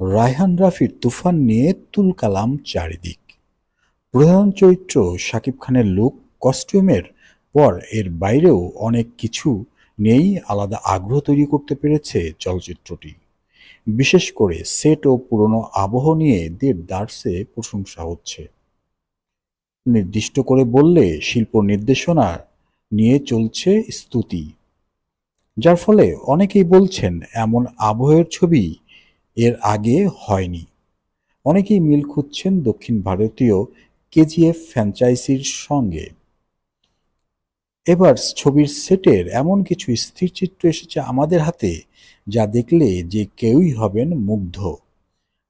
রায়হান রাফির তুফান নিয়ে তুলকালাম চারিদিক। প্রধান চরিত্র শাকিব খানের লুক, কস্টিউমের পর এর বাইরেও অনেক কিছু নিয়েই আলাদা আগ্রহ তৈরি করতে পেরেছে চলচ্চিত্রটি। বিশেষ করে সেট ও পুরনো আবহ নিয়ে দেড়দার্সে প্রশংসা হচ্ছে। নির্দিষ্ট করে বললে শিল্প নির্দেশনা নিয়ে চলছে স্তুতি। যার ফলে অনেকেই বলছেন এমন আবহের ছবি এর আগে হয়নি। অনেকেই মিল খুঁজছেন দক্ষিণ ভারতীয় কেজিএফ ফ্র্যাঞ্চাইজির সঙ্গে। এবার ছবির সেটের এমন কিছু স্থির চিত্র এসেছে আমাদের হাতে, যা দেখলে যে কেউই হবেন মুগ্ধ।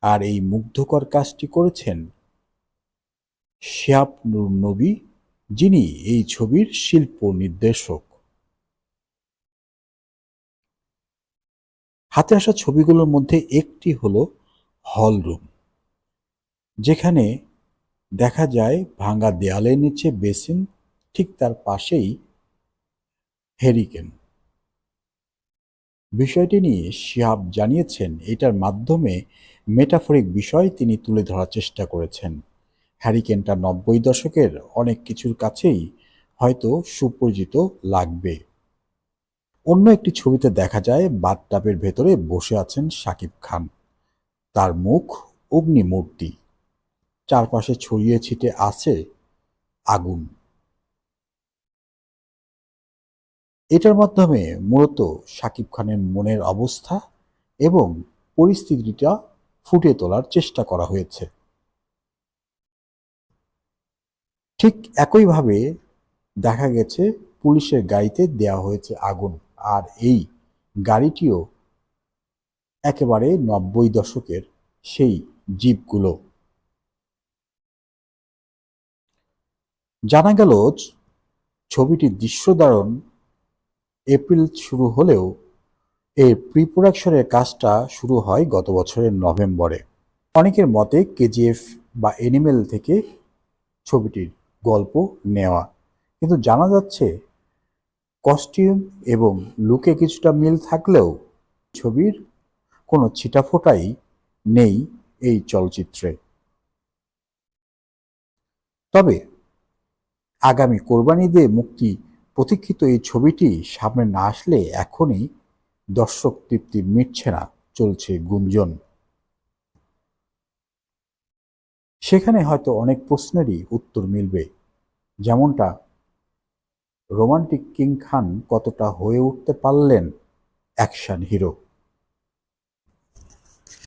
আর এই মুগ্ধকর কাজটি করেছেন শিয়াব নূর নবী, যিনি এই ছবির শিল্প নির্দেশক। হাতে আসা ছবিগুলোর মধ্যে একটি হলো হল রুম, যেখানে দেখা যায় ভাঙা দেয়ালের নিচে বেসিন, ঠিক তার পাশেই হেরিকেন। বিষয়টি নিয়ে শিহাব জানিয়েছেন, এটার মাধ্যমে মেটাফরিক বিষয় তিনি তুলে ধরার চেষ্টা করেছেন। হ্যারিকেনটা নব্বই দশকের অনেক কিছুর কাছেই হয়তো সুপরিচিত লাগবে। অন্য একটি ছবিতে দেখা যায়, বাথটাবের ভেতরে বসে আছেন শাকিব খান। তার মুখ অগ্নিমূর্তি। চারপাশে ছড়িয়ে ছিটে আছে আগুন। এটার মাধ্যমে মূলত শাকিব খানের মনের অবস্থা এবং পরিস্থিতিটা ফুটে তোলার চেষ্টা করা হয়েছে। ঠিক একইভাবে দেখা গেছে পুলিশের গাড়িতে দেওয়া হয়েছে আগুন। আর এই গাড়িটিও একেবারে নব্বই দশকের সেই জিপগুলো জানা গেল, ছবিটির দৃশ্যধারণ এপ্রিল শুরু হলেও এর প্রি প্রোডাকশনের কাজটা শুরু হয় গত বছরের নভেম্বরে। অনেকের মতে কেজিএফ বা এনিমেল থেকে ছবিটির গল্প নেওয়া। কিন্তু জানা যাচ্ছে, কস্টিউম এবং লুকে কিছুটা মিল থাকলেও ছবির কোনো ছিটাফোটাই নেই এই চলচ্চিত্রে। তবে আগামী কোরবানি দিয়ে মুক্তি প্রতীক্ষিত এই ছবিটি সামনে না আসলে এখনই দর্শক তৃপ্তি মিটছে না, চলছে গুঞ্জন। সেখানে হয়তো অনেক প্রশ্নেরই উত্তর মিলবে। যেমনটা, রোমান্টিক কিং খান কতটা হয়ে উঠতে পারলেন, অ্যাকশন হিরো?